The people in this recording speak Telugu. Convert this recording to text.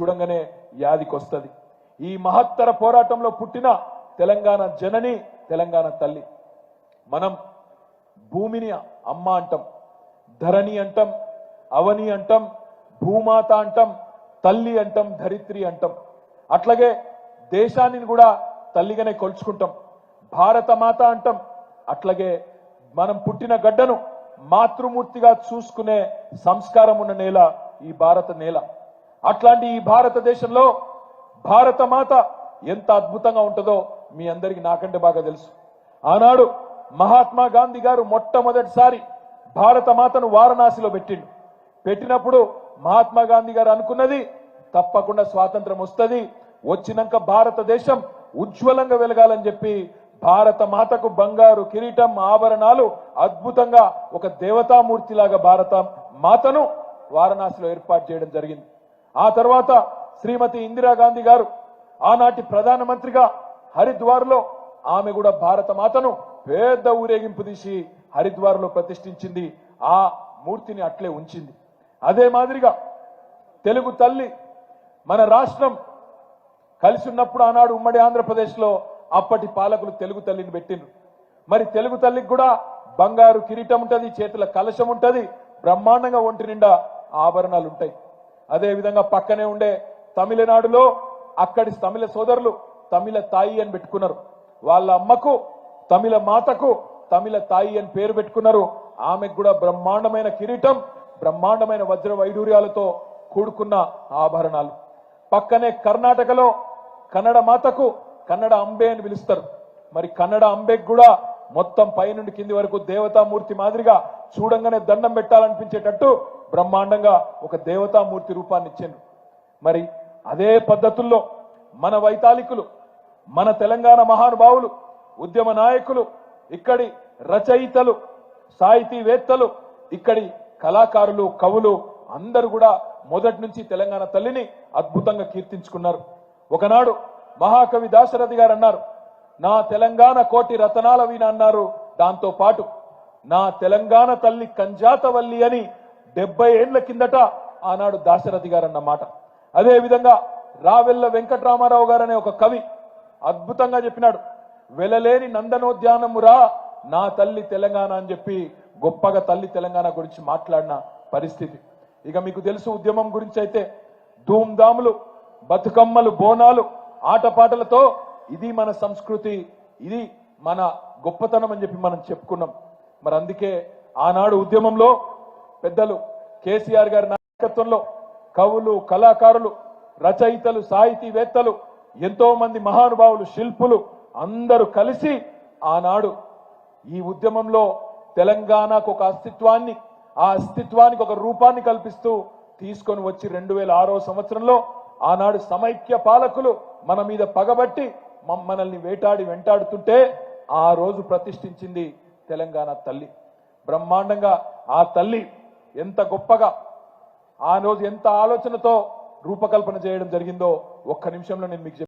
చూడంగానే యాదికొస్తుంది ఈ మహత్తర పోరాటంలో పుట్టిన తెలంగాణ జనని తెలంగాణ తల్లి. మనం భూమిని అమ్మ అంటాం ధరణి అంటాం అవని అంటాం భూమాత అంటాం తల్లి అంటాం ధరిత్రి అంటాం. అట్లాగే దేశాన్ని కూడా తల్లిగానే కొలుచుకుంటాం. భారత మాత అంటాం. అట్లాగే మనం పుట్టిన గడ్డను మాతృమూర్తిగా చూసుకునే సంస్కారం ఉన్న నేల ఈ భారత నేల. అట్లాంటి ఈ భారతదేశంలో భారత మాత ఎంత అద్భుతంగా ఉంటుందో మీ అందరికీ నాకంటే బాగా తెలుసు. ఆనాడు మహాత్మా గాంధీ గారు మొట్టమొదటిసారి భారత మాతను వారణాసిలో పెట్టిండు. పెట్టినప్పుడు మహాత్మా గాంధీ గారు అనుకున్నది తప్పకుండా స్వాతంత్రం వస్తుంది వచ్చినాక భారతదేశం ఉజ్వలంగా వెలగాలని చెప్పి భారత మాతకు బంగారు కిరీటం ఆభరణాలు అద్భుతంగా ఒక దేవతామూర్తిలాగా భారత మాతను వారణాసిలో ఏర్పాటు చేయడం జరిగింది. ఆ తర్వాత శ్రీమతి ఇందిరాగాంధీ గారు ఆనాటి ప్రధానమంత్రిగా హరిద్వార్లో ఆమె కూడా భారత మాతను పెద్ద ఊరేగింపు తీసి హరిద్వార్లో ప్రతిష్ఠించింది. ఆ మూర్తిని అట్లే ఉంచింది. అదే మాదిరిగా తెలుగు తల్లి మన రాష్ట్రం కలిసి ఉన్నప్పుడు ఆనాడు ఉమ్మడి ఆంధ్రప్రదేశ్లో అప్పటి పాలకులు తెలుగు తల్లిని పెట్టిండ్రు. మరి తెలుగు తల్లికి కూడా బంగారు కిరీటం ఉంటుంది చేతుల కలశం ఉంటుంది బ్రహ్మాండంగా ఒంటి నిండా ఆభరణాలు ఉంటాయి అదేవిధంగా పక్కనే ఉండే తమిళనాడులో అక్కడి తమిళ సోదరులు తమిళ తాయి అని పెట్టుకున్నారు. వాళ్ళ అమ్మకు తమిళ మాతకు తమిళ తాయి అని పేరు పెట్టుకున్నారు. ఆమెకు కూడా బ్రహ్మాండమైన కిరీటం బ్రహ్మాండమైన వజ్ర వైడూర్యాలతో కూడుకున్న ఆభరణాలు. పక్కనే కర్ణాటకలో కన్నడ మాతకు కన్నడ అంబే అని పిలుస్తారు. మరి కన్నడ అంబేకి కూడా మొత్తం పైనుండి కింది వరకు దేవతామూర్తి మాదిరిగా చూడంగానే దండం పెట్టాలనిపించేటట్టు బ్రహ్మాండంగా ఒక దేవతామూర్తి రూపాన్ని ఇచ్చిండ్రు. మరి అదే పద్ధతుల్లో మన వైతాళికులు మన తెలంగాణ మహానుభావులు ఉద్యమ నాయకులు ఇక్కడి రచయితలు సాహితీవేత్తలు ఇక్కడి కళాకారులు కవులు అందరూ కూడా మొదటి నుంచి తెలంగాణ తల్లిని అద్భుతంగా కీర్తించుకున్నారు. ఒకనాడు మహాకవి దాశరథి గారు అన్నారు నా తెలంగాణ కోటి రతనాల వీణ అన్నారు. దాంతో పాటు నా తెలంగాణ తల్లి కంజాతవల్లి అని డెబ్బై ఏండ్ల కిందట ఆనాడు దాశరథి గారు అన్నమాట మాట రావెల్ల వెంకటరామారావు గారు అనే ఒక కవి అద్భుతంగా చెప్పినాడు. వెలలేని నందనోద్యానమురా నా తల్లి తెలంగాణ అని చెప్పి గొప్పగా తల్లి తెలంగాణ గురించి మాట్లాడిన పరిస్థితి. ఇక మీకు తెలుసు ఉద్యమం గురించి అయితే ధూమ్ధాములు బతుకమ్మలు బోనాలు ఆటపాటలతో ఇది మన సంస్కృతి ఇది మన గొప్పతనం అని చెప్పి మనం చెప్పుకున్నాం. మరి అందుకే ఆనాడు ఉద్యమంలో పెద్దలు కేసీఆర్ గారి నాయకత్వంలో కవులు కళాకారులు రచయితలు సాహితీవేత్తలు ఎంతో మంది మహానుభావులు శిల్పులు అందరూ కలిసి ఆనాడు ఈ ఉద్యమంలో తెలంగాణకు ఒక అస్తిత్వాన్ని ఆ అస్తిత్వానికి ఒక రూపాన్ని కల్పిస్తూ తీసుకొని వచ్చి రెండు వేల ఆరో సంవత్సరంలో ఆనాడు సమైక్య పాలకులు మన మీద పగబట్టి మమ్మల్ని వేటాడి వెంటాడుతుంటే ఆ రోజు ప్రతిష్ఠించింది తెలంగాణ తల్లి. బ్రహ్మాండంగా ఆ తల్లి ఎంత గొప్పగా ఆ రోజు ఎంత ఆలోచనతో రూపకల్పన చేయడం జరిగిందో ఒక్క నిమిషంలో నేను మీకు